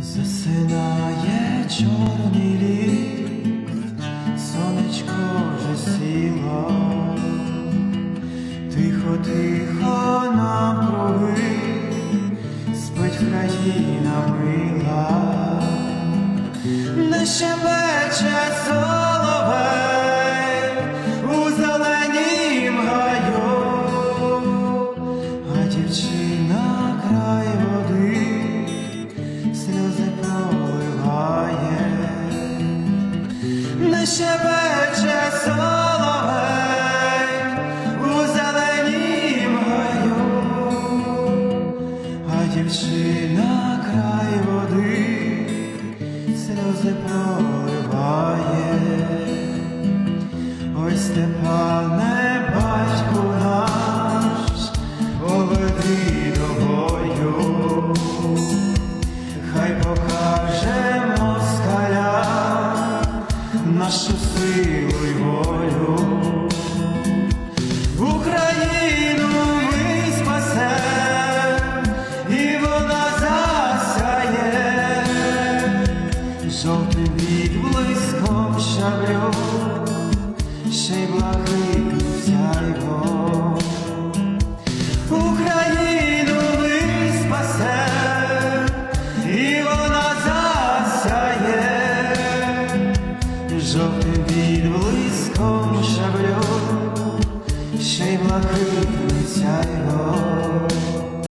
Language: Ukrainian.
Засинає чорний лік, сонечко вже сіло, тихо, тихо навкруги, спить країна мила, щебече соловей у гаю, а дівчина край води сльози проливає. Ой, Степане, нашу силу і волю. Україну ми спасем, і вона засяє, жовтим від близьком шаблю, ще й блакитним його. 그 사이로.